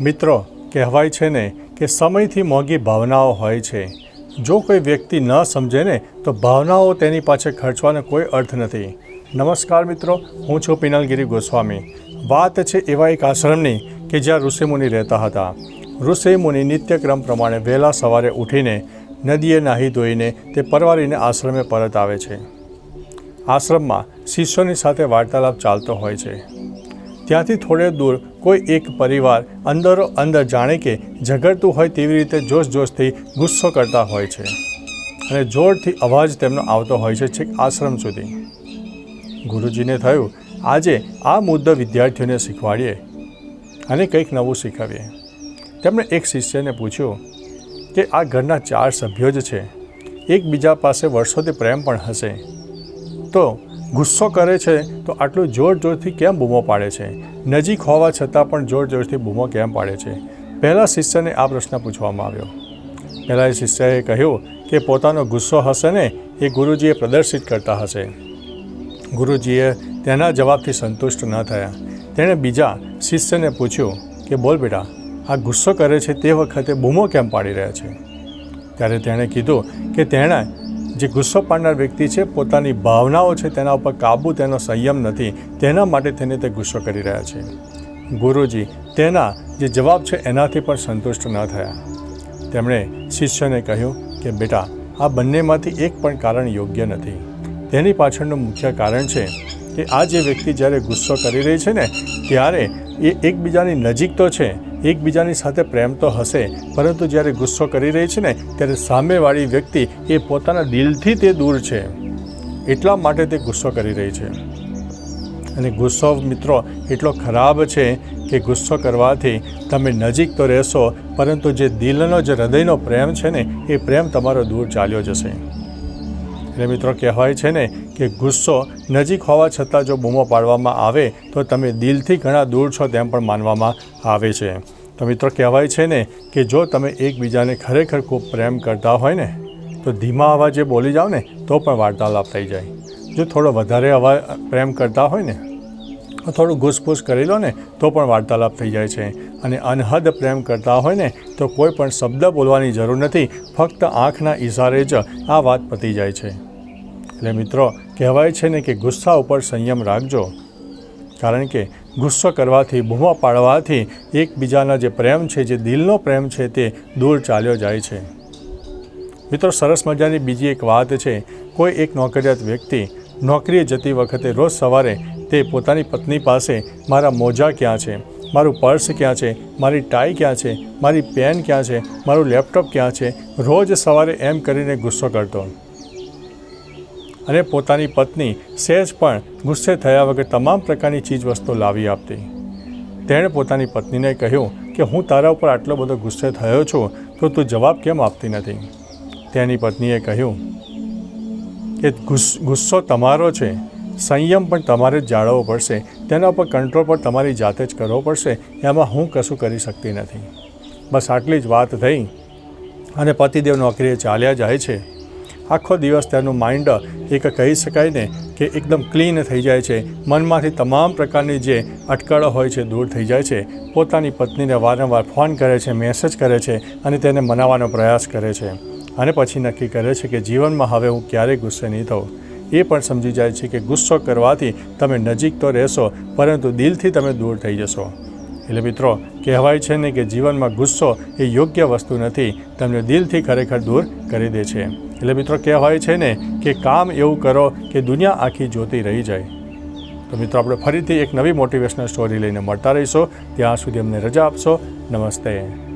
મિત્રો, કહેવાય છે ને કે સમયથી મોંઘી ભાવનાઓ હોય છે. જો કોઈ વ્યક્તિ ન સમજે ને, તો ભાવનાઓ તેની પાછળ ખર્ચવાનો કોઈ અર્થ નથી. નમસ્કાર મિત્રો, હું છું પિનલગીરી ગોસ્વામી. વાત છે એવા એક આશ્રમની કે જ્યાં ઋષિમુનિ રહેતા હતા. ઋષિમુનિ નિત્યક્રમ પ્રમાણે વહેલા સવારે ઉઠીને નદીએ નાહી ધોઈને તે પરવારીને આશ્રમે પરત આવે છે. આશ્રમમાં શિષ્યોની સાથે વાર્તાલાપ ચાલતો હોય છે. ત્યાંથી થોડે દૂર કોઈ એક પરિવાર અંદરો અંદર જાણે કે ઝઘડતું હોય તેવી રીતે જોશ જોશથી ગુસ્સો કરતા હોય છે. અને જોરથી અવાજ તેમનો આવતો હોય છે છેક આશ્રમ સુધી. ગુરુજીને થયું, આજે આ મુદ્દો વિદ્યાર્થીઓને શીખવાડીએ અને કંઈક નવું શીખવીએ. તેમણે એક શિષ્યને પૂછ્યું, કે આ ઘરના ચાર સભ્યો જ છે. એકબીજા પાસે વર્ષોથી પ્રેમ પણ હશે. તો ગુસ્સો કરે છે તો આટલું જોર જોરથી કેમ બૂમો પાડે છે? નજીક હોવા છતાં પણ જોર જોરથી બૂમો કેમ પાડે છે? પહેલાં શિષ્યને આ પ્રશ્ન પૂછવામાં આવ્યો. પહેલાં એ શિષ્યએ કહ્યું કે પોતાનો ગુસ્સો હશે ને એ ગુરુજીએ પ્રદર્શિત કરતા હશે. ગુરુજીએ તેના જવાબથી સંતુષ્ટ ન થયા. તેણે બીજા શિષ્યને પૂછ્યું કે બોલ બેટા, આ ગુસ્સો કરે છે તે વખતે બૂમો કેમ પાડી રહ્યા છે? ત્યારે તેણે કીધું કે તેણે જે ગુસ્સો પાડનાર વ્યક્તિ છે, પોતાની ભાવનાઓ છે, તેના ઉપર કાબૂ, તેનો સંયમ નથી. તેના માટે તેને તે ગુસ્સો કરી રહ્યા છે. ગુરુજી, તેના જે જવાબ છે, એનાથી પણ સંતુષ્ટ ન થયા. તેમણે શિષ્યને કહ્યું કે, બેટા, આ બંનેમાંથી એક પણ કારણ યોગ્ય નથી. તેની પાછળનું મુખ્ય કારણ છે કે આ જે વ્યક્તિ જ્યારે ગુસ્સો કરી રહી છે ને, ત્યારે એ એકબીજાની નજીક તો છે એકબીજાની સાથે પ્રેમ તો હશે, પરંતુ જ્યારે ગુસ્સો કરી રહી છે ને, ત્યારે સામેવાળી વ્યક્તિ એ પોતાના દિલથી તે દૂર છે. એટલા માટે તે ગુસ્સો કરી રહી છે. અને ગુસ્સો મિત્રો, એટલો ખરાબ છે કે ગુસ્સો કરવાથી તમે નજીક તો રહેશો, પરંતુ જે દિલનો, જે હૃદયનો પ્રેમ છે ને, એ પ્રેમ તમારો દૂર ચાલ્યો જશે. એટલે મિત્રો, કહેવાય છે ને કે ગુસ્સો નજીક હોવા છતાં જો બૂમો પાડવામાં આવે, તો તમે દિલથી ઘણા દૂર છો તેમ પણ માનવામાં આવે છે. તો મિત્રો, કહેવાય છે ને કે જો તમે એકબીજાને ખરેખર ખૂબ પ્રેમ કરતા હોય ને, તો ધીમા અવાજે બોલી જાઓ ને, તો પણ વાર્તાલાપ થઈ જાય. જો થોડો વધારે અવાજ પ્રેમ કરતા હોય ને થોડું ઘૂસપૂસ કરી લો ને, તો પણ વાર્તાલાપ થઈ જાય છે. અને અનહદ પ્રેમ કરતા હોય ને, તો કોઈ પણ શબ્દ બોલવાની જરૂર નથી, ફક્ત આંખના ઇશારે જ આ વાત પતી જાય છે. એટલે મિત્રો, કહેવાય છે ને કે ગુસ્સા ઉપર સંયમ રાખજો. કારણ કે ગુસ્સો કરવાથી બૂમા પાડવાથી એકબીજાના જે પ્રેમ છે, જે દિલનો પ્રેમ છે, તે દૂર ચાલ્યો જાય છે. મિત્રો, સરસ મજાની બીજી એક વાત છે, કોઈ એક નોકરિયાત વ્યક્તિ નોકરીએ જતી વખતે રોજ સવારે તે પોતાની પત્ની પાસે, મારા મોજા ક્યાં છે? મારું પર્સ ક્યાં છે? મારી ટાઈ ક્યાં છે? મારી પેન ક્યાં છે? મારું લેપટોપ ક્યાં છે? રોજ સવારે એમ કરીને ગુસ્સો કરતો. અને પોતાની પત્ની સહેજ પણ ગુસ્સે થયા વગર તમામ પ્રકારની ચીજવસ્તુઓ લાવી આપતી. તેણે પોતાની પત્નીને કહ્યું કે, હું તારા ઉપર આટલો બધો ગુસ્સે થયો છું, તો તું જવાબ કેમ આપતી નથી? તેની પત્નીએ કહ્યું, કે ગુસ્સો તમારો છે. સંયમ પણ તમારે જ જાળવવો પડશે. તેના પર કંટ્રોલ પણ તમારી જાતે જ કરવો પડશે. એમાં હું કશું કરી શકતી નથી. બસ આટલી જ વાત થઈ અને પતિદેવ નોકરીએ ચાલ્યા જાય છે. આખો દિવસ તેનું માઇન્ડ એક કહી શકાય ને કે એકદમ ક્લીન થઈ જાય છે. મનમાંથી તમામ પ્રકારની જે અટકળો હોય છે દૂર થઈ જાય છે. પોતાની પત્નીને વારંવાર ફોન કરે છે મેસેજ કરે છે અને તેને મનાવવાનો પ્રયાસ કરે છે. અને પછી નક્કી કરે છે કે જીવનમાં હવે હું ક્યારેય ગુસ્સે નહીં થઉં. એ પણ સમજી જાય છે કે ગુસ્સો કરવાથી તમે નજીક તો રહેશો, પરંતુ દિલથી તમે દૂર થઈ જશો. એટલે મિત્રો, કહેવાય છે ને કે જીવનમાં ગુસ્સો એ યોગ્ય વસ્તુ નથી. તમને દિલથી ખરેખર દૂર કરી દે છે. એટલે મિત્રો કહેવાય છે ને કે કામ એવું કરો કે દુનિયા આખી જોતી રહી જાય. તો મિત્રો આપણે ફરીથી એક નવી મોટિવેશનલ સ્ટોરી લઈને મળતા રહીશું. ત્યાં સુધી અમને રજા આપશો. નમસ્તે.